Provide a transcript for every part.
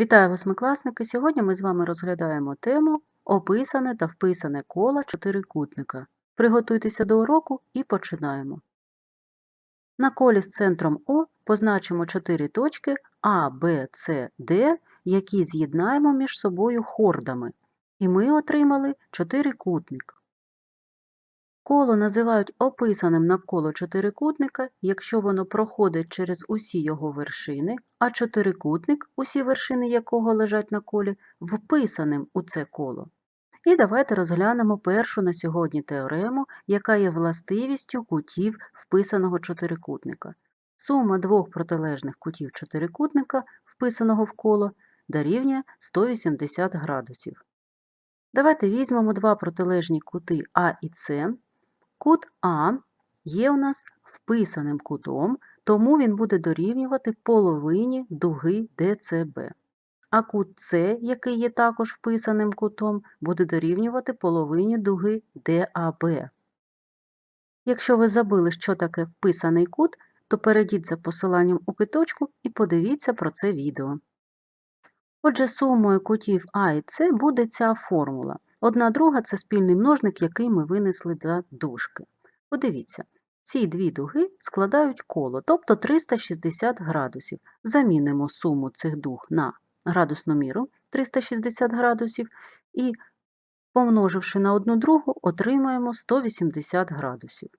Вітаю восьмикласники! Сьогодні ми з вами розглядаємо тему Описане та вписане коло чотирикутника. Приготуйтеся до уроку і починаємо. На колі з центром О позначимо чотири точки А, Б, С, Д, які з'єднаємо між собою хордами. І ми отримали чотирикутник. Коло називають описаним навколо чотирикутника, якщо воно проходить через усі його вершини, а чотирикутник, усі вершини якого лежать на колі, вписаним у це коло. І давайте розглянемо першу на сьогодні теорему, яка є властивістю кутів вписаного чотирикутника. Сума двох протилежних кутів чотирикутника, вписаного в коло, дорівнює 180 градусів. Давайте візьмемо два протилежні кути А і С. Кут А є у нас вписаним кутом, тому він буде дорівнювати половині дуги ДЦБ. А кут С, який є також вписаним кутом, буде дорівнювати половині дуги ДАБ. Якщо ви забули, що таке вписаний кут, то перейдіть за посиланням у киточку і подивіться про це відео. Отже, сумою кутів А і С буде ця формула. Одна друга це спільний множник, який ми винесли для дужки. Подивіться, ці дві дуги складають коло, тобто 360 градусів. Замінимо суму цих дуг на градусну міру 360 градусів і, помноживши на одну другу, отримаємо 180 градусів.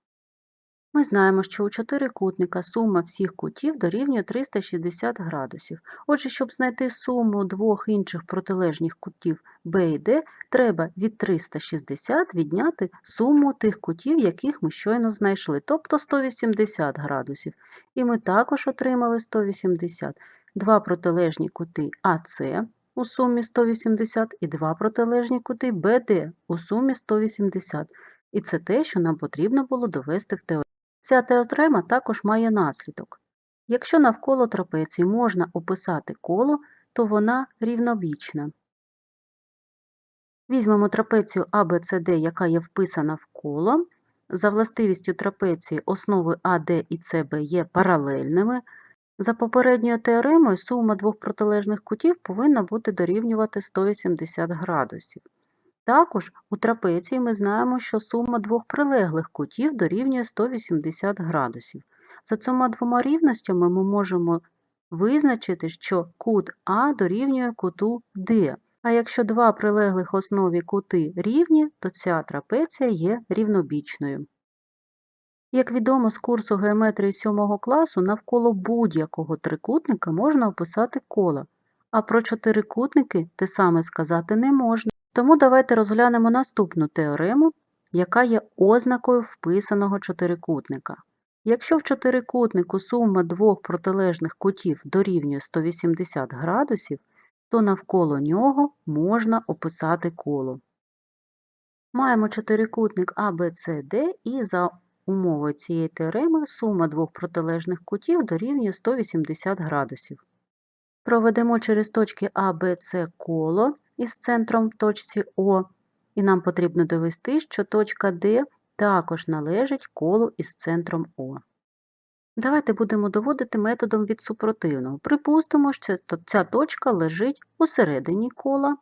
Ми знаємо, що у чотирикутника сума всіх кутів дорівнює 360 градусів. Отже, щоб знайти суму двох інших протилежних кутів b і d, треба від 360 відняти суму тих кутів, яких ми щойно знайшли, тобто 180 градусів. І ми також отримали 180. Два протилежні кути AC у сумі 180 і два протилежні кути BD у сумі 180. І це те, що нам потрібно було довести в теорії. Ця теорема також має наслідок. Якщо навколо трапеції можна описати коло, то вона рівнобічна. Візьмемо трапецію ABCD, яка є вписана в коло. За властивістю трапеції основи АД і СБ є паралельними. За попередньою теоремою сума двох протилежних кутів повинна бути дорівнювати 180 градусів. Також у трапеції ми знаємо, що сума двох прилеглих кутів дорівнює 180 градусів. За цими двома рівностями ми можемо визначити, що кут А дорівнює куту Д. А якщо два прилеглих основі кути рівні, то ця трапеція є рівнобічною. Як відомо з курсу геометрії 7 класу, навколо будь-якого трикутника можна описати коло, а про чотирикутники те саме сказати не можна. Тому давайте розглянемо наступну теорему, яка є ознакою вписаного чотирикутника. Якщо в чотирикутнику сума двох протилежних кутів дорівнює 180 градусів, то навколо нього можна описати коло. Маємо чотирикутник ABCD і за умовою цієї теореми сума двох протилежних кутів дорівнює 180 градусів. Проведемо через точки С коло із центром в точці О, і нам потрібно довести, що точка Д також належить колу із центром О. Давайте будемо доводити методом від супротивного. Припустимо, що ця точка лежить у середині кола,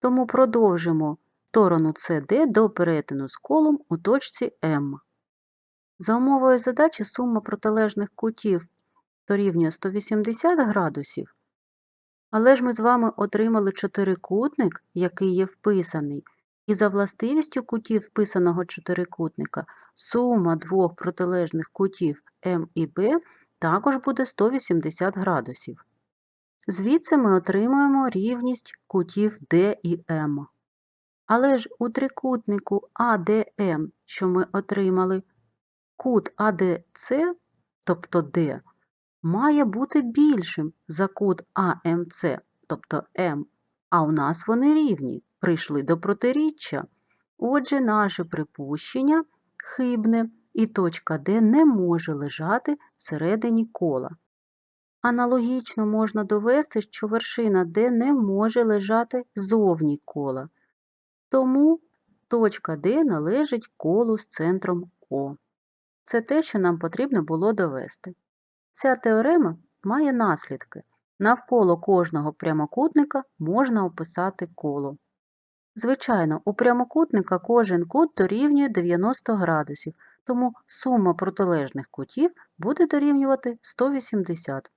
тому продовжимо сторону CD до перетину з колом у точці М. За умовою задачі сума протилежних кутів дорівнює 180 градусів, але ж ми з вами отримали чотирикутник, який є вписаний, і за властивістю кутів вписаного чотирикутника сума двох протилежних кутів М і Б також буде 180 градусів. Звідси ми отримуємо рівність кутів D і М. Але ж у трикутнику АДМ, що ми отримали, кут АДЦ, тобто D, має бути більшим за кут АМЦ, тобто М, а у нас вони рівні, прийшли до протиріччя. Отже, наше припущення хибне, і точка Д не може лежати всередині кола. Аналогічно можна довести, що вершина Д не може лежати зовні кола. Тому точка Д належить колу з центром О. Це те, що нам потрібно було довести. Ця теорема має наслідки. Навколо кожного прямокутника можна описати коло. Звичайно, у прямокутника кожен кут дорівнює 90 градусів, тому сума протилежних кутів буде дорівнювати 180.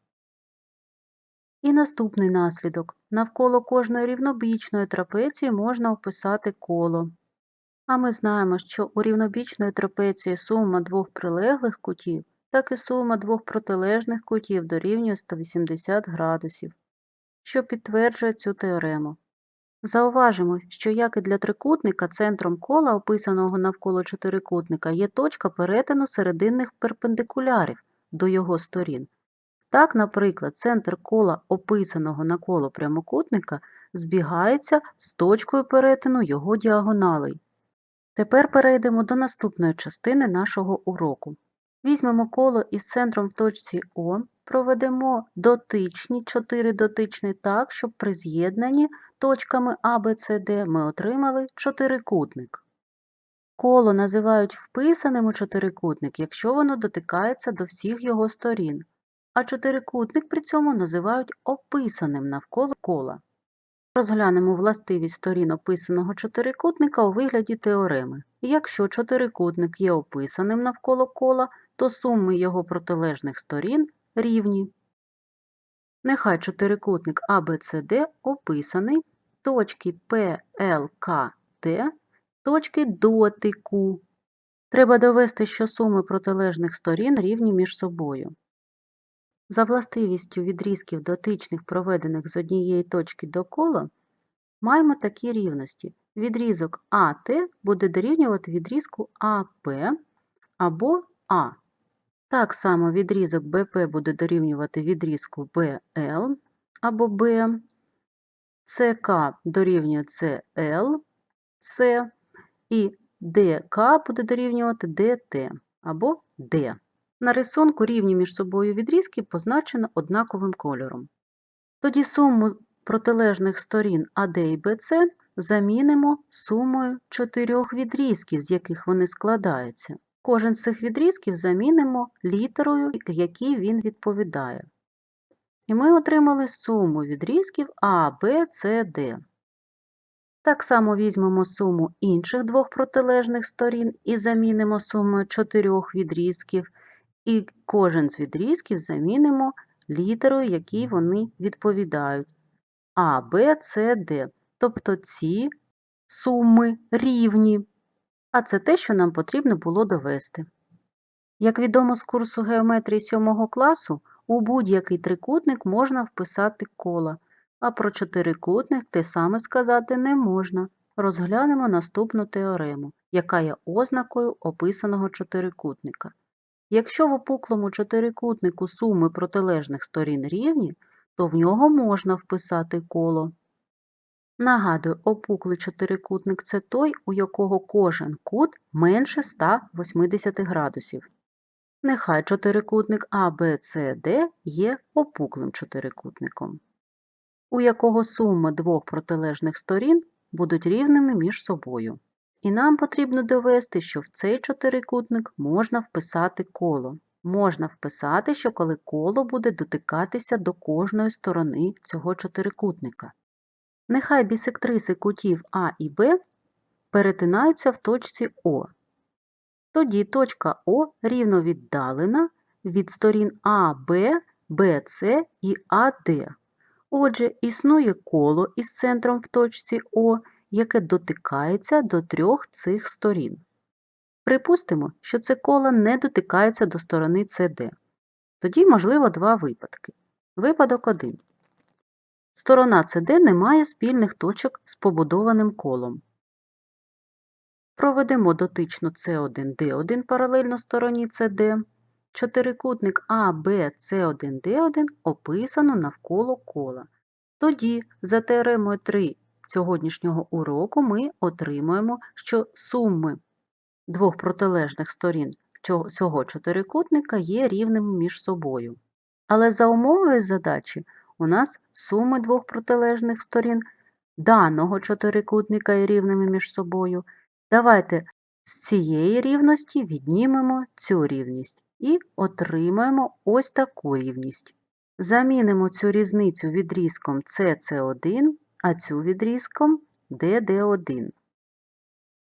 І наступний наслідок. Навколо кожної рівнобічної трапеції можна описати коло. А ми знаємо, що у рівнобічної трапеції сума двох прилеглих кутів, так і сума двох протилежних кутів дорівнює 180 градусів, що підтверджує цю теорему. Зауважимо, що як і для трикутника, центром кола, описаного навколо чотирикутника, є точка перетину серединних перпендикулярів до його сторін. Так, наприклад, центр кола, описаного на коло прямокутника, збігається з точкою перетину його діагоналей. Тепер перейдемо до наступної частини нашого уроку. Візьмемо коло із центром в точці О, проведемо дотичні, 4 дотичні так, щоб при з'єднанні точками А, Б, С, Д ми отримали чотирикутник. Коло називають вписаним у чотирикутник, якщо воно дотикається до всіх його сторін, а чотирикутник при цьому називають описаним навколо кола. Розглянемо властивість сторін описаного чотирикутника у вигляді теореми. Якщо чотирикутник є описаним навколо кола, то суми його протилежних сторін рівні. Нехай чотирикутник ABCD описаний точки P, точки дотику. Треба довести, що суми протилежних сторін рівні між собою. За властивістю відрізків дотичних, проведених з однієї точки до кола, маємо такі рівності. Відрізок АТ буде дорівнювати відрізку АП або А. Так само відрізок БП буде дорівнювати відрізку БЛ або Б, СК дорівнює СЛ, С, і ДК буде дорівнювати ДТ або Д. На рисунку рівні між собою відрізки позначено однаковим кольором. Тоді суму протилежних сторін АД і БЦ замінимо сумою чотирьох відрізків, з яких вони складаються. Кожен з цих відрізків замінимо літерою, якій він відповідає. І ми отримали суму відрізків А, Б, С, Д. Так само візьмемо суму інших двох протилежних сторін і замінимо сумою чотирьох відрізків, і кожен з відрізків замінимо літерою, якій вони відповідають. А, Б, С, Д. Тобто ці суми рівні. А це те, що нам потрібно було довести. Як відомо з курсу геометрії 7 класу, у будь-який трикутник можна вписати кола, а про чотирикутник те саме сказати не можна. Розглянемо наступну теорему, яка є ознакою описаного чотирикутника. Якщо в опуклому чотирикутнику суми протилежних сторін рівні, то в нього можна вписати коло. Нагадую, опуклий чотирикутник це той, у якого кожен кут менше 180 градусів. Нехай чотирикутник Б, є опуклим чотирикутником, у якого сума двох протилежних сторін будуть рівними між собою. І нам потрібно довести, що в цей чотирикутник можна вписати коло. Можна вписати, що коли коло буде дотикатися до кожної сторони цього чотирикутника. Нехай бісектриси кутів А і Б перетинаються в точці О. Тоді точка О рівно віддалена від сторін А, Б, Б, С і АД. Отже, існує коло із центром в точці О, яке дотикається до трьох цих сторін. Припустимо, що це коло не дотикається до сторони CD. Тоді можливо два випадки. Випадок 1. Сторона CD не має спільних точок з побудованим колом. Проведемо дотично C1, D1 паралельно стороні CD. Чотирикутник А, Б, С1, Д1 описано навколо кола. Тоді, за теоремою 3 сьогоднішнього уроку, ми отримуємо, що суми двох протилежних сторін цього чотирикутника є рівними між собою. Але за умовою задачі у нас суми двох протилежних сторін даного чотирикутника є рівними між собою. Давайте з цієї рівності віднімемо цю рівність і отримаємо ось таку рівність. Замінимо цю різницю відрізком CC1, а цю відрізком DD1.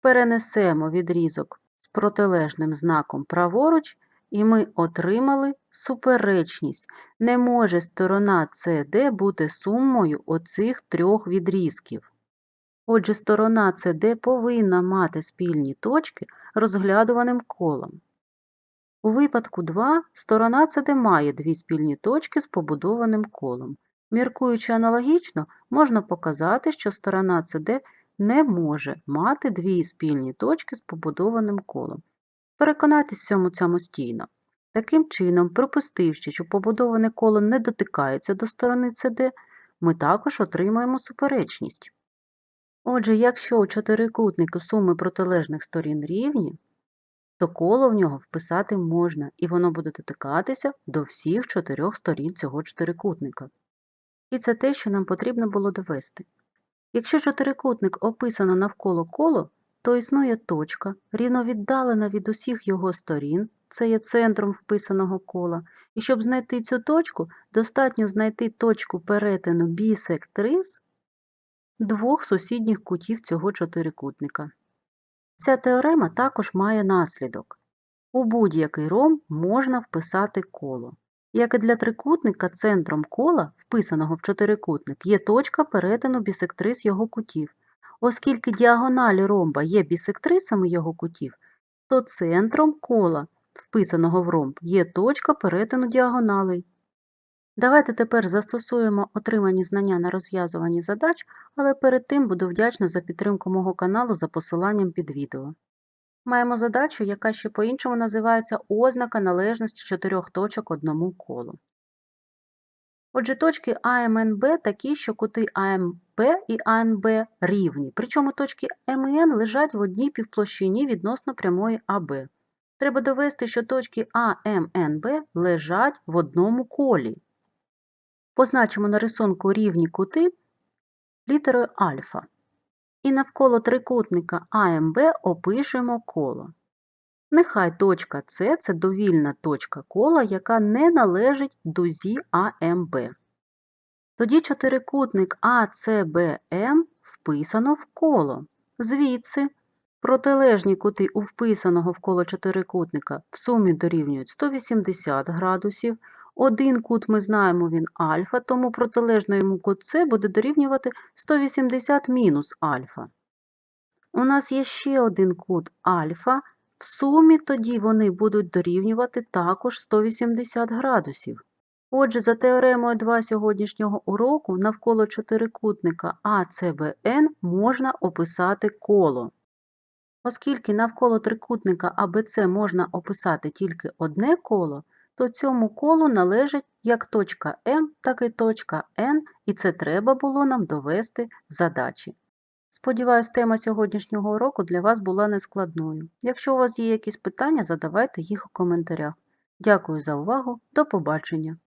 Перенесемо відрізок з протилежним знаком праворуч, і ми отримали суперечність. Не може сторона CD бути сумою оцих трьох відрізків. Отже, сторона CD повинна мати спільні точки розглядуваним колом. У випадку 2 сторона CD має дві спільні точки з побудованим колом. Міркуючи аналогічно, можна показати, що сторона CD не може мати дві спільні точки з побудованим колом. Переконайтесь цьому самостійно. Таким чином, припустивши, що побудоване коло не дотикається до сторони CD, ми також отримаємо суперечність. Отже, якщо у чотирикутнику суми протилежних сторін рівні, то коло в нього вписати можна, і воно буде дотикатися до всіх чотирьох сторін цього чотирикутника. І це те, що нам потрібно було довести. Якщо чотирикутник описано навколо коло, то існує точка, рівновіддалена від усіх його сторін, це є центром вписаного кола, і щоб знайти цю точку, достатньо знайти точку перетину бісектрис двох сусідніх кутів цього чотирикутника. Ця теорема також має наслідок. У будь-який ром можна вписати коло. Як і для трикутника, центром кола, вписаного в чотирикутник, є точка перетину бісектрис його кутів. Оскільки діагоналі ромба є бісектрисами його кутів, то центром кола, вписаного в ромб, є точка перетину діагоналей. Давайте тепер застосуємо отримані знання на розв'язуванні задач, але перед тим буду вдячна за підтримку мого каналу за посиланням під відео. Маємо задачу, яка ще по-іншому називається ознака належності чотирьох точок одному колу. Отже, точки АМНБ такі, що кути АМБ і АНБ рівні, причому точки М і Н лежать в одній півплощині відносно прямої АБ. Треба довести, що точки АМНБ лежать в одному колі. Позначимо на рисунку рівні кути літерою альфа. І навколо трикутника АМБ опишемо коло. Нехай точка С це довільна точка кола, яка не належить дузі АМБ. Тоді чотирикутник АЦБМ вписано в коло. Звідси протилежні кути у вписаного в коло чотирикутника в сумі дорівнюють 180 градусів. Один кут ми знаємо він альфа, тому протилежно йому кут С буде дорівнювати 180 мінус альфа. У нас є ще один кут альфа, в сумі тоді вони будуть дорівнювати також 180 градусів. Отже, за теоремою 2 сьогоднішнього уроку навколо чотирикутника АЦБН можна описати коло. Оскільки навколо трикутника АБЦ можна описати тільки одне коло, то цьому колу належить як точка М, так і точка N, і це треба було нам довести в задачі. Сподіваюсь, тема сьогоднішнього уроку для вас була нескладною. Якщо у вас є якісь питання, задавайте їх у коментарях. Дякую за увагу, до побачення!